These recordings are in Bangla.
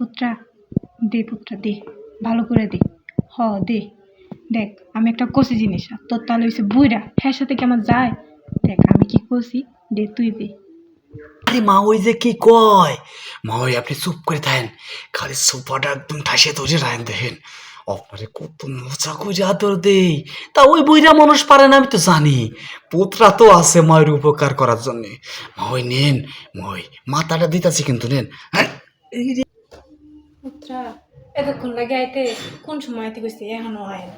পুত্রা দে পুত্রা দে ভালো করে দে। হ দে। দেখ আমি একটা কষি জিনিস আর তোর তাহলে হয়েছে বুইরা হ্যাঁ সাথে কি আমার যায়? দেখ আমি কি কষি? দে তুই দে। আরে মা ওই যে কি কয়? মা ওই আপনি চুপ করে থাকেন। খালি সোফাটা একদম ঠাসে ধরে রাখেন দেখেন। আপনারে কত মজা করে আদর দেই। তা ওই বইরা মানুষ পারে না আমি তো জানি। পুত্রা তো আছে মায়ের উপকার করার জন্য। মা ওই নেন মা ওই মাথাটা দিতাছি কিন্তু নেন। হ্যাঁ? পুত্রা এতক্ষণ লাগে আইতে কোন সময় আইতে গেছি এখনও হয় না।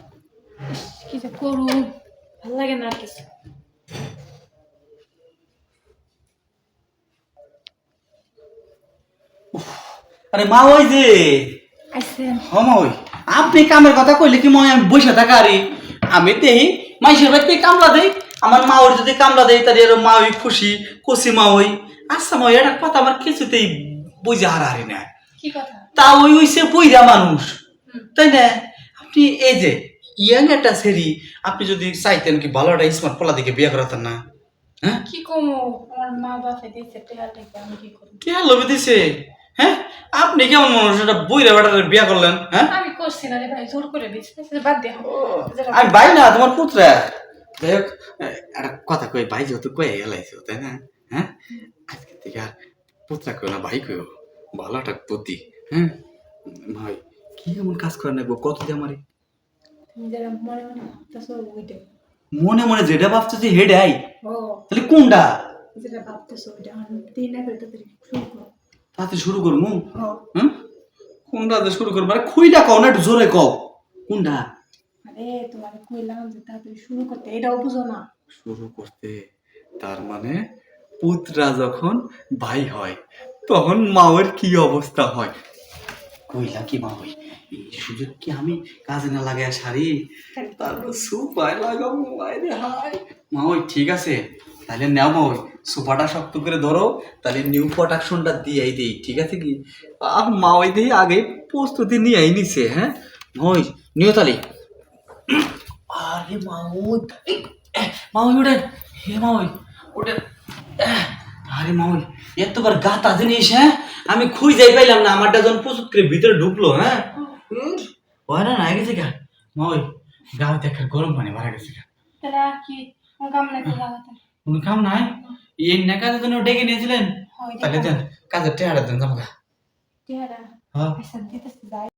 কি যে করু ভালো লাগে না কিছু। আরে মা ওই যে। হমা ওই। আপনি কামের কথা কইলে কি মই আমি বসে থাকা আরে? আমি দেই মাইসের বাড়িতে কামলা দেই। আমার মা ওর যদি কামলা দেই তাহলে মা ওই খুশি খুশি মা ওই। আচ্ছা মা একটা কথা আমার কিছুতেই বুঝে হারাহারি না। তা ওই হইছে বইরা মানুষ। তাই না? আপনি এই যে ইয়াং একটা সেরি আপনি যদি চাইতেন কি ভালো একটা স্মার্ট পোলা দিকে বিয়ে করাতেন না? হ্যাঁ? কি কমো আমার মা বাপে দিয়েছে টেহার আমি কি করব? কে লোভে দিছে? হ্যাঁ? আপনি কেমন মানুষ একটা বইরা বেটার বিয়ে করলেন? হ্যাঁ? আমি করছি না রে ভাই জোর করে দিচ্ছি বাদ দে আমি ভাই না তোমার পুত্রা। যাই হোক একটা কথা কই ভাই যেহেতু কয়ে গেলাইছো তাই না? হ্যাঁ? আজকে থেকে আর পুত্রা কেউ না ভাই কেউ ভালো বুদ্ধি হ্যাঁ? ভাই কি এমন কাজ করে না কত দিয়ে আমারে? মনে মনে যেটা ভাবতেছি হেডাই তাহলে কোনটা? তাতে শুরু করব হ্যাঁ কোনটা শুরু করব? আরে খুইলা কও না একটু জোরে কও। কোনটা? আরে কইলাম যে তাড়াতাড়ি শুরু করতে। এটাও বুঝো না। শুরু করতে তার মানে পুত্রা যখন ভাই হয় তখন মায়ের কি অবস্থা হয়? কইলা কি মা এই সুযোগ কি আমি কাজে না লাগাই সারি? তারপর সুপায় লাগাবো মায়ের হাই মা ওই ঠিক আছে তাহলে নেও মা ওই সুপাটা শক্ত করে ধরো তাহলে নিউ প্রোডাকশনটা দিয়েই দিই, ঠিক আছে কি? আর মা ওই দিয়ে আগে প্রস্তুতি নিয়েই নিছে হ্যাঁ? ওই নিও তাহলে আরে মা ওই মা ওই ওঠেন, হে মা ওই ওঠেন আরে মা ওই এতবার গাতা জিনিস হ্যাঁ? আমি খুঁজ যাই পাইলাম না আমারটা যখন প্রস্তুত করে ভিতরে ঢুকলো হ্যাঁ? হয় না না গেছে গা মা ওই গাও দেখার গরম পানি মারা গেছে। গা তাহলে আর কি? কাম নাই কোনো কাম নাই? এই না কাজের জন্য ডেকে নিয়েছিলেন? তাহলে দেন কাজের টেহারা দেন জামগা টেহারা? হ্যাঁ। যাই।